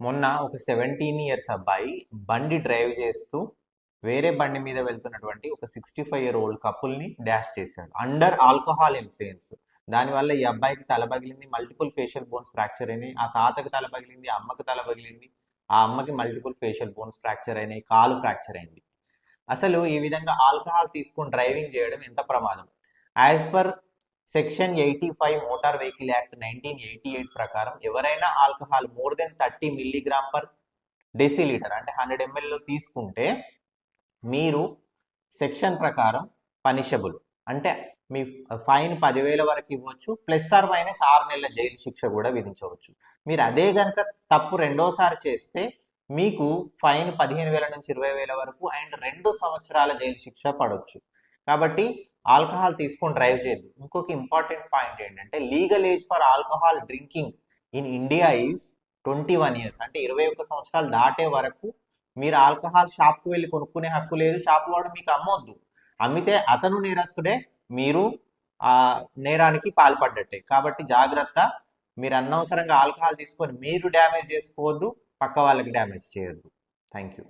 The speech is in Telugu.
మొన్న ఒక సెవెంటీన్ ఇయర్స్ అబ్బాయి బండి డ్రైవ్ చేస్తూ వేరే బండి మీద వెళ్తున్నటువంటి ఒక సిక్స్టీ ఫైవ్ ఇయర్ ఓల్డ్ కపుల్ని డాష్ చేశాడు. అండర్ ఆల్కహాల్ ఇన్ఫ్లుయెన్స్ దానివల్ల ఈ అబ్బాయికి తల పగిలింది మల్టిపుల్ ఫేషియల్ బోన్స్ ఫ్రాక్చర్ అయినాయి. ఆ తాతకి తల పగిలింది అమ్మకి తల పగిలింది. ఆ అమ్మకి మల్టిపుల్ ఫేషియల్ బోన్స్ ఫ్రాక్చర్ అయినాయి కాలు ఫ్రాక్చర్ అయింది. అసలు ఈ విధంగా ఆల్కహాల్ తీసుకొని డ్రైవింగ్ చేయడం ఎంత ప్రమాదం? As per section eighty five motor vehicle act nineteen eighty eight ప్రకారం ఎవరైనా alcohol more than thirty milligram per decilitre అంటే హండ్రెడ్ ఎంఎల్లో తీసుకుంటే మీరు సెక్షన్ ప్రకారం పనిషబుల్. అంటే మీ ఫైన్ పదివేల వరకు ఇవ్వచ్చు ప్లస్ ఆర్ మైనస్ ఆరు నెలల జైలు శిక్ష కూడా విధించవచ్చు. మీరు అదే కనుక తప్పు రెండోసారి చేస్తే మీకు ఫైన్ పదిహేను వేల నుంచి ఇరవై వేల వరకు అండ్ రెండు సంవత్సరాల జైలు శిక్ష పడవచ్చు కాబట్టి ఆల్కహాల్ తీసుకొని డ్రైవ్ చేయదు ఇంకొక ఇంపార్టెంట్ పాయింట్ ఏంటంటే legal age for alcohol drinking in India is twenty one years. అంటే ఇరవై ఒక్క సంవత్సరాలు దాటే వరకు మీరు ఆల్కహాల్ షాప్కి వెళ్ళి కొనుక్కునే హక్కు లేదు షాప్ వాడు మీకు అమ్మొద్దు. అమ్మితే అతను నేరస్తుడే మీరు ఆ నేరానికి పాల్పడ్డట్టే. కాబట్టి జాగ్రత్త మీరు అనవసరంగా ఆల్కహాల్ తీసుకొని మీరు డ్యామేజ్ చేసుకోవద్దు పక్క వాళ్ళకి డ్యామేజ్ చేయొద్దు. Thank you